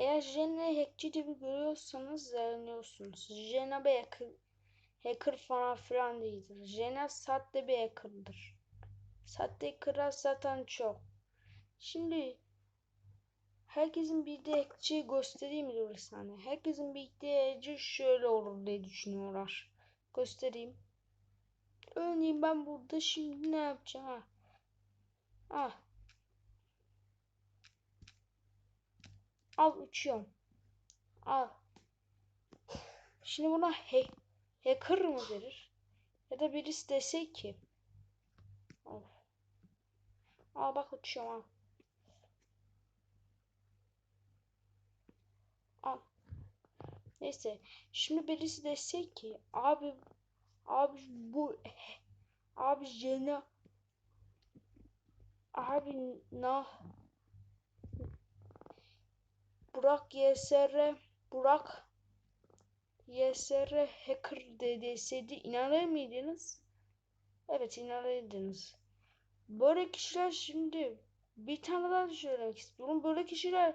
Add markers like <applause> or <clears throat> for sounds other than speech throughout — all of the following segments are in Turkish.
Eğer Jen'i hackçi gibi görüyorsanız yanılıyorsunuz. Jen'a bir hacker, hacker falan filan değildir. Jen'a sahte bir hacker'dır. Sahte hacker'lar zaten çok. Şimdi herkesin bildiği hackçi göstereyim mi bir saniye? Herkesin bildiği hackçi şöyle olur diye düşünüyorlar. Göstereyim. Örneğin ben burada şimdi ne yapacağım ha? Ah. Al uçuyorum. Al. Şimdi buna he hacker mı verir? Ya da birisi dese ki. Of. Al bak uçuyorum al. Al. Neyse. Şimdi birisi dese ki abi abi bu abi Jenna abi nah Burak YSR Burak YSR hacker dedeseydi inanır mıydınız? Evet inanırdınız. Böyle kişiler şimdi bir tane daha söylemek istiyorum. Böyle kişiler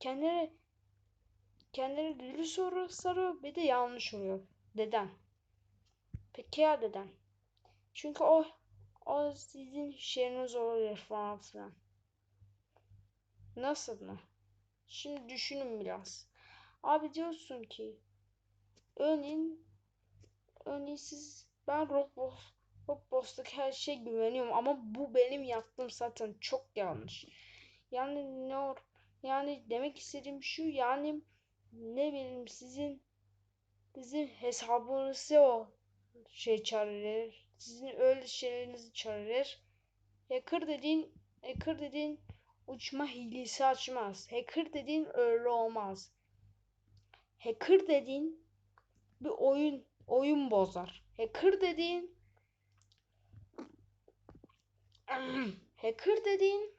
kendileri kendileri deli soru sarıyor bir de yanlış oluyor. Neden? Peki ya neden? Çünkü o o sizin şeyiniz olabilir falan filan. Nasıl mı? Şimdi düşünün biraz. Abi diyorsun ki örneğin örneğin siz ben Roblox Roblox'taki her şeye güveniyorum ama bu benim yaptığım zaten çok yanlış. Yani ne or yani demek istediğim şu yani ne bileyim sizin sizin hesabınızı o şey çağırır. Sizin öyle şeylerinizi çağırır. Hacker dediğin hacker dediğin uçma hilesi açmaz. Hacker dediğin öyle olmaz. Hacker dediğin bir oyun oyun bozar. Hacker dediğin <clears throat> hacker dediğin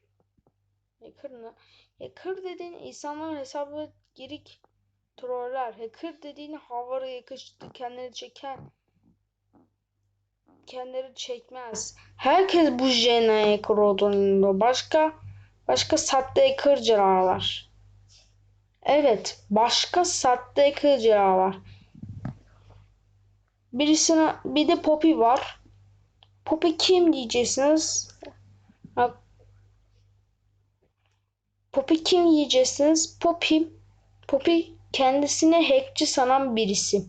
hacker ne? Hacker dediğin insanların hesabı girik troller. Hacker dediğin havara yakıştı kendini çeker kendileri çekmez. Herkes bu jene hacker olduğunu başka başka hackercılar var. Evet, başka hackercılar var. Birisine bir de Poppy var. Poppy kim diyeceksiniz? Poppy kim diyeceksiniz? Poppy Poppy kendisine hackçi sanan birisi.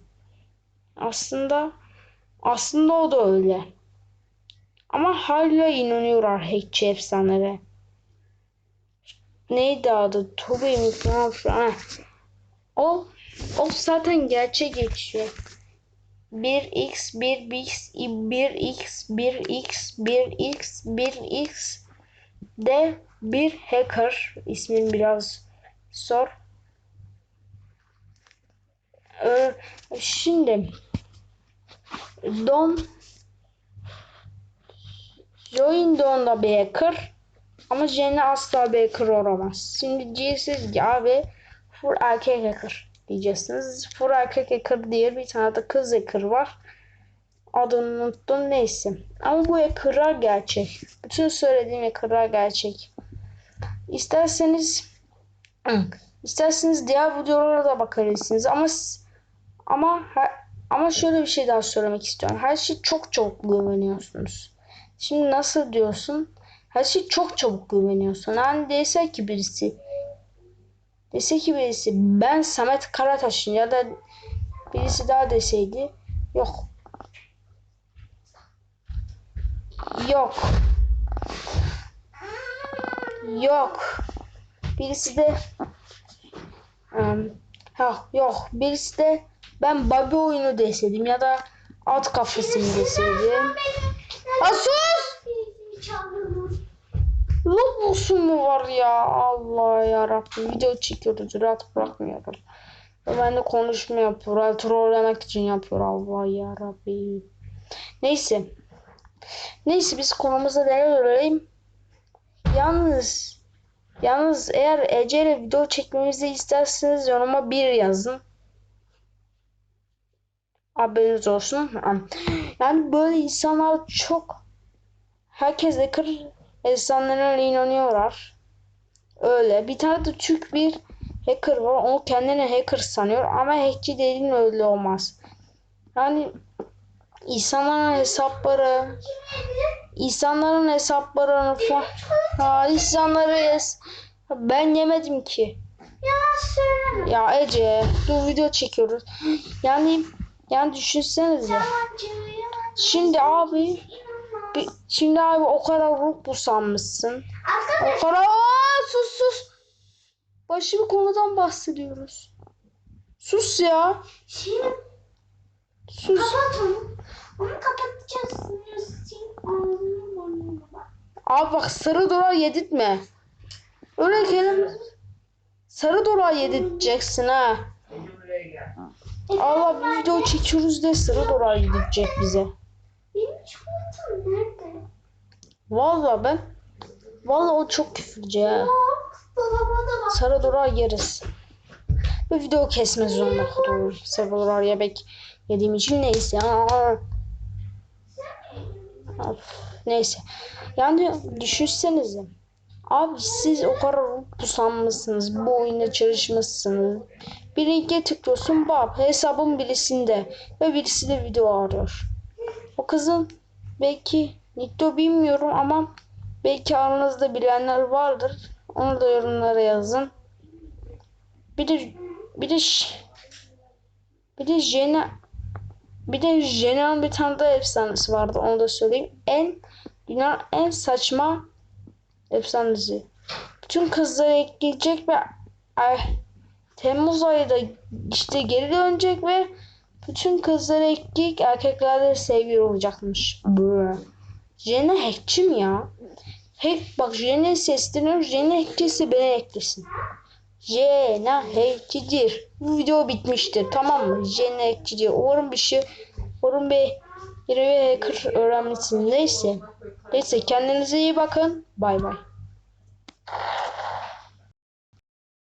Aslında aslında o da öyle. Ama hala inanıyorlar hackçi efsanelere. Neydi adı? Toby mi? Yapıyor? O, o zaten gerçek geçiyor. 1x 1x 1x 1x 1x 1x de bir hacker ismin biraz sor. Ee, şimdi Don Join Don da bir hacker ama Jenny asla bir hacker olamaz. Şimdi diyeceksiniz ki abi full erkek hacker diyeceksiniz. Full erkek hacker diye bir tane de kız hacker var. Adını unuttum neyse. Ama bu hackerlar gerçek. Bütün söylediğim hackerlar gerçek. İsterseniz isterseniz diğer videolara da bakabilirsiniz ama ama ama şöyle bir şey daha söylemek istiyorum. Her şey çok çok güveniyorsunuz. Şimdi nasıl diyorsun? Her şey çok çabuk güveniyorsun. Yani dese ki birisi dese ki birisi ben Samet Karataş'ın ya da birisi daha deseydi yok yok yok birisi de um, ha yok birisi de ben Bobby oyunu deseydim ya da at kafesi mi deseydim. Asus! Lobosum mu var ya? Allah ya Rabbim. Video çekiyoruz. Rahat bırakmıyoruz. Ben de konuşma yapıyor. Trollemek için yapıyor. Allah ya Rabbim. Neyse. Neyse biz konumuza devam edelim. Yalnız Yalnız eğer Ece video çekmemizi isterseniz yoruma bir yazın. Haberiniz olsun. Yani böyle insanlar çok herkes de kır insanlara inanıyorlar. Öyle. Bir tane de Türk bir hacker var. O kendini hacker sanıyor ama hackçi dediğin öyle olmaz. Yani insanların hesapları insanların hesaplarını falan insanları ben yemedim ki. Söyleme. Ya Ece dur video çekiyoruz. Yani yani düşünsenize. Şimdi abi İnanma. Bir- şimdi abi o kadar ruh busanmışsın. O kadar Aa, sus sus. Başka bir konudan bahsediyoruz. Sus ya. Şimdi Sus. kapat onu. Onu kapatacağız. Abi bak sarı dolar yedirtme. Öyle kelime. Sarı dolar yedirteceksin ha. Allah bir video çekiyoruz de sarı dolar yedirtecek bize. Benim çikolatam? Vallahi ben. Vallahi o çok küfürcü bak. Sarı dolar yeriz. Bu video kesme zorunda kalıyorum. Sarı dolar yemek yediğim için neyse. Aa. Of, neyse. Yani düşünsenize. Abi siz o kadar pusanmışsınız. Bu oyunda çalışmışsınız. Bir linke tıklıyorsun bak hesabın birisinde. Ve birisi de video arıyor. O kızın belki Nito bilmiyorum ama belki aranızda bilenler vardır. Onu da yorumlara yazın. Bir de bir de bir de Jena bir de Jena'nın bir tane daha efsanesi vardı. Onu da söyleyeyim. En dünyanın en saçma efsanesi. Bütün kızları ekleyecek ve ay, Temmuz ayında işte geri dönecek ve bütün kızları ekleyecek erkeklerle sevgili olacakmış. Böyle. Jenna hackçi mi ya? Hack bak Jenna sesleniyor. Jenna hackçiyse beni eklesin. Jenna hackçidir. Bu video bitmiştir. Tamam mı? Jenna hackçidir. Umarım bir şey umarım bir yeni bir hacker öğrenmişsiniz. Neyse. Neyse kendinize iyi bakın. Bay bay.